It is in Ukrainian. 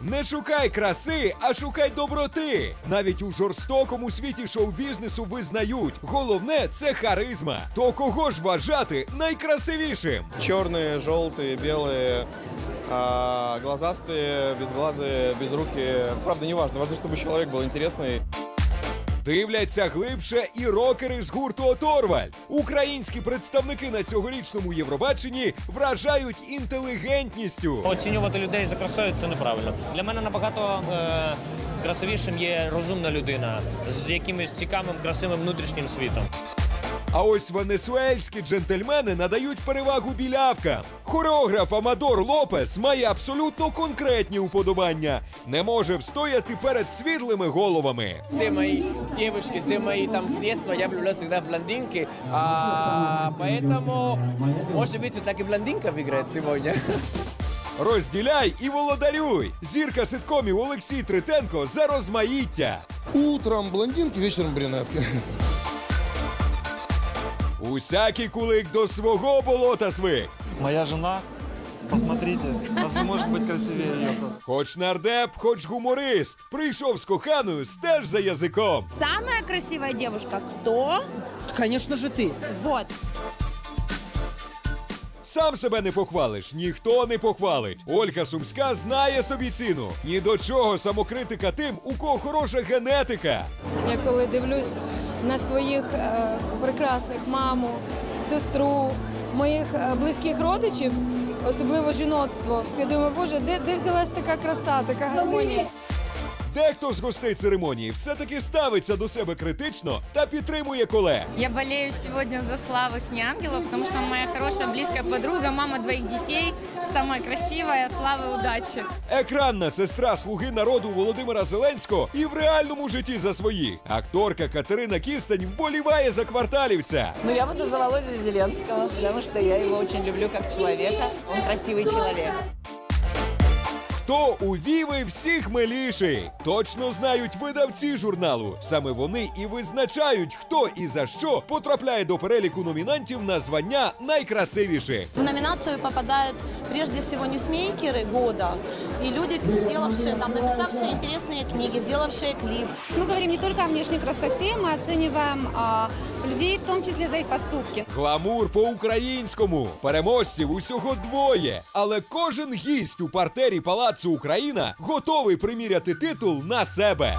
Не шукай краси, а шукай доброти. Навіть у жорстокому світі шоу-бізнесу визнають, головне це харизма. То кого ж вважати найкрасивішим? Черные, желтые, белые, а, глазастые, безглазые, безрукие. Правда, не важно. Важно, чтобы человек был интересный. Дивляться глибше і рокери з гурту Оторваль. Українські представники на цьогорічному Євробаченні вражають інтелігентністю. Оцінювати людей за красою це неправильно. Для мене набагато е, красивішим є розумна людина з якимось цікавим, красивим внутрішнім світом. А ось венесуельські джентльмени надають перевагу білявкам. Хореограф Амадор Лопес має абсолютно конкретні уподобання. Не може встояти перед світлими головами. все мои девушки, все мои там с детства, я влюблен всегда в блондинки, а, поэтому, может быть, вот так и блондинка выиграет сегодня. Розділяй і володарюй. Зірка ситкомів Олексій Тритенко за розмаїття. Утром блондинки, вечером брюнетки. Усякий кулик до свого болота звик. Моя жена, посмотрите, разве может быть красивее ее? Хоч нардеп, хоч гуморист. Прийшов з коханою, стеж за язиком. Самая красивая девушка кто? Конечно же ты. Вот. Сам себе не похвалиш, ніхто не похвалить. Ольга Сумська знає собі ціну. Ні до чого самокритика тим, у кого хороша генетика. Я коли дивлюсь на своїх е, прекрасних маму, сестру, моїх е, близьких родичів, особливо жіноцтво, я думаю, боже, де, де взялась така краса, така гармонія? Дехто з гостей церемонії все-таки ставиться до себе критично та підтримує колег. Я болею сегодня за Славу Снеангелов, потому что моя хорошая близкая подруга, мама двоих детей, самая красивая. Славы, удачи! Екранна сестра слуги народу Володимира Зеленського і в реальному житті за своїх. Акторка Катерина Кістень вболіває за кварталівця. Ну, я буду за Володю Зеленского, потому что я его очень люблю как человека. Он красивый человек. Хто у Віви всіх миліший? Точно знають видавці журналу. Саме вони і визначають, хто і за що потрапляє до переліку номінантів на звання найкрасивіші. В номінацію попадають прежде всего ньюсмейкеры года и люди, сделавшие, там, написавшие интересные книги, сделавшие клип. Мы говорим не только о внешней красоте, мы оцениваем а, людей, в том числе за их поступки. Гламур по-українському. Переможців усього двоє. Але кожен гість у партері Палацу Україна готовий приміряти титул на себе.